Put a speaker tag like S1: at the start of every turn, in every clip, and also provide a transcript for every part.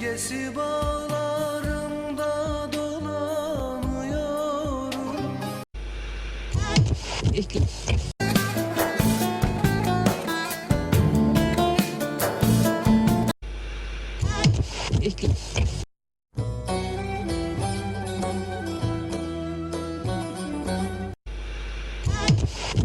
S1: Gesi bağlarında dolanıyorum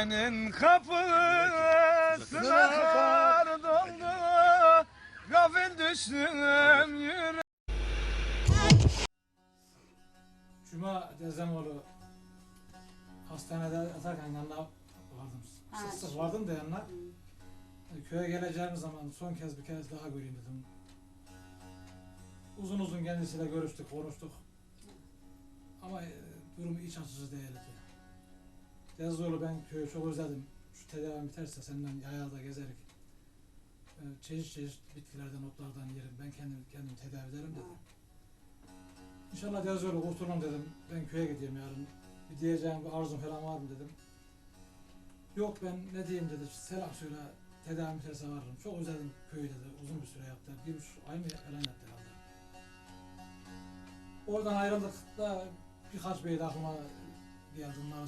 S1: Annenin kapısına kar doldu Gafil düştüm yürü
S2: Cuma Dezemoğlu hastanede yatarken yanına vardım. Sık sık vardım da yanına. Köye geleceğim zaman son kez bir kez daha göreyim dedim. Uzun uzun kendisiyle görüştük, konuştuk. Ama e, durumu iç açıcı değildi. Dezoğlu ben köyü çok özledim. Şu tedavi biterse seninle yayalda gezerik. E, Çeşit çeşit bitkilerden, otlardan yerim. Ben kendim kendim tedavi ederim dedim. İnşallah Dezoğlu kurtulurum dedim. Ben köye gideyim yarın. Bir diyeceğim bir arzum falan var mı dedim. Yok ben ne diyeyim dedi. Selam söyle tedavi biterse varırım. Çok özledim köyü dedi. Uzun bir süre yaptı. Bir buçuk ay mı falan yaptı herhalde. Oradan ayrıldık da birkaç bey de aklıma geldi. Onları.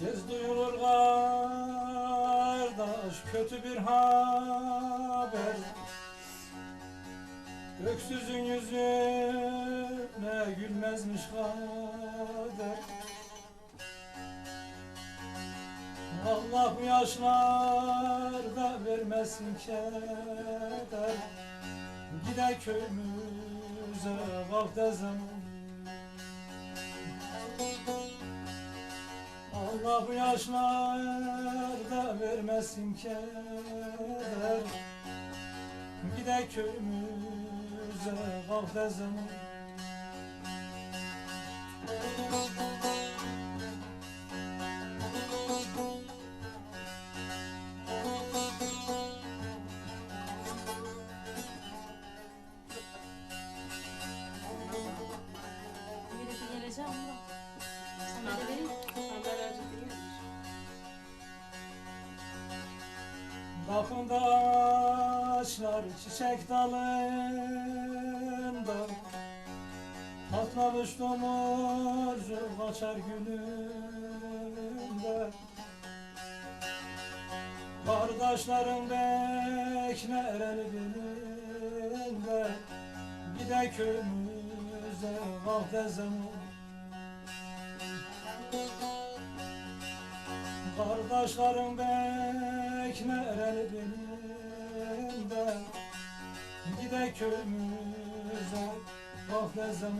S2: Tez duyulur kardeş kötü bir haber. Öksüzün yüzüne gülmezmiş kader. Allah bu yaşlarda vermesin keder. Gide köyümüze kalk dezem Allah bu yaşlarda vermesin keder Gide köyümüze kalk dezem Bakın ağaçlar çiçek dalında Atlamış domuzcuk açar gününde Kardeşlerim bekler el birinde Gide köyümüze kalk dezem Kardeşlerim bekler el birinde Gide köyümüze kalk dezem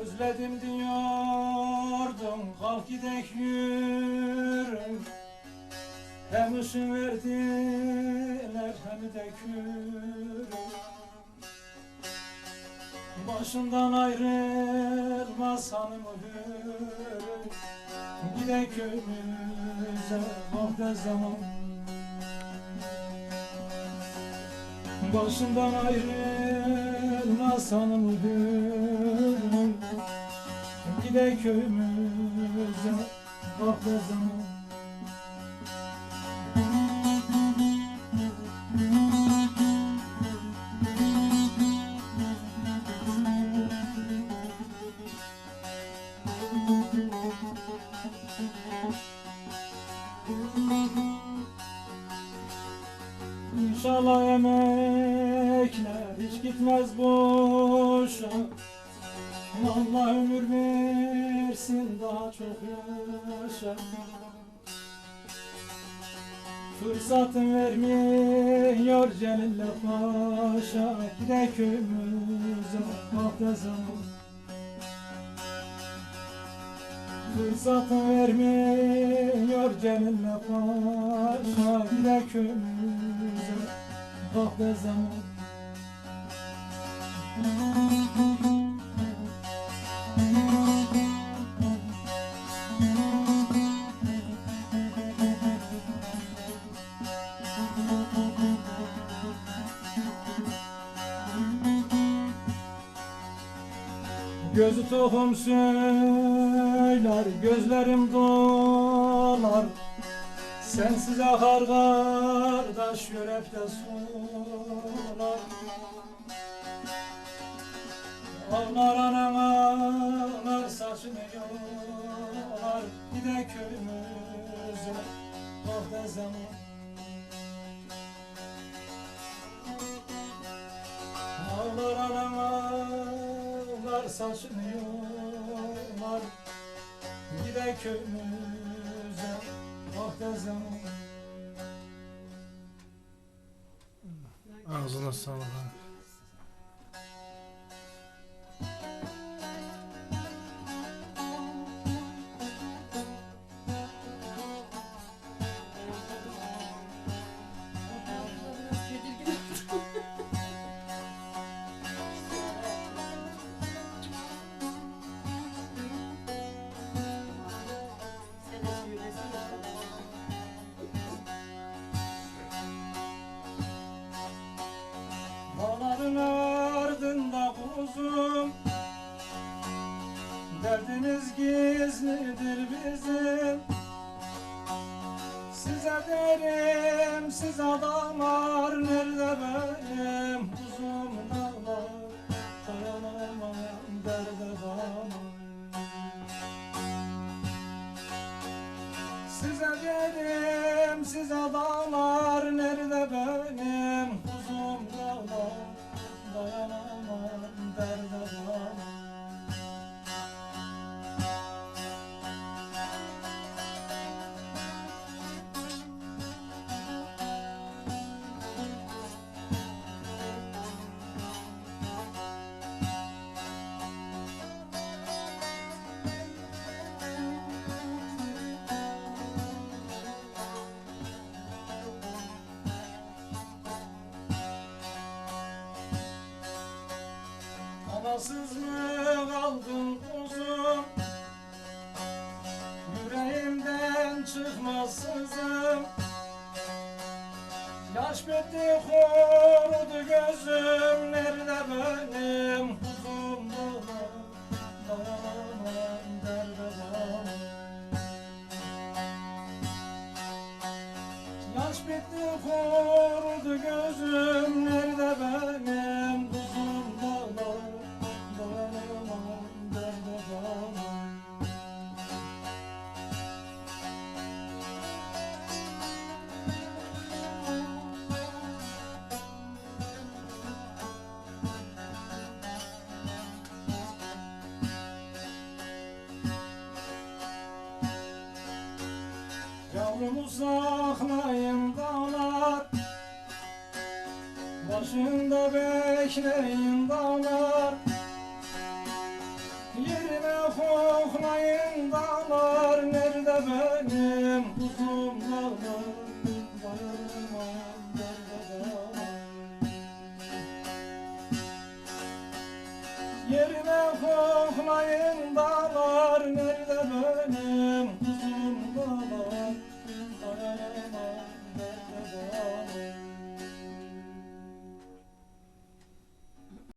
S2: Özledim diyordum kalk gidek yürü. Hem kışın verdiler hem de kürü Başından ayrılmaz hanım hürü. Gide köyümüze vahde zaman. Başından ayrılmaz hanım hürü. Gide köyümüze İnşallah emekler hiç gitmez boşa Allah ömür versin daha çok yaşa. Fırsatın vermiyor Celil'le Paşa. Gide köyümüze vakte zaman. Fırsatın vermiyor Celil'le Paşa. Gide köyümüze vakte zaman Gözü tohum söyler, gözlerim dolar. Sensiz akar kardeş, yörepte sular. Ağlar anam ağlar, saçını yolar. Gide köyümüze, vakte zaman ağlar saçını yolar Gide köyümüze vakte zaman
S1: Ağzına sağlık.
S2: Yolunu saklayın dağlar. Başında bekleyin dağlar. Yerime koklayın dağlar. Nerede benim kuzum dağlar? Yerime koklayın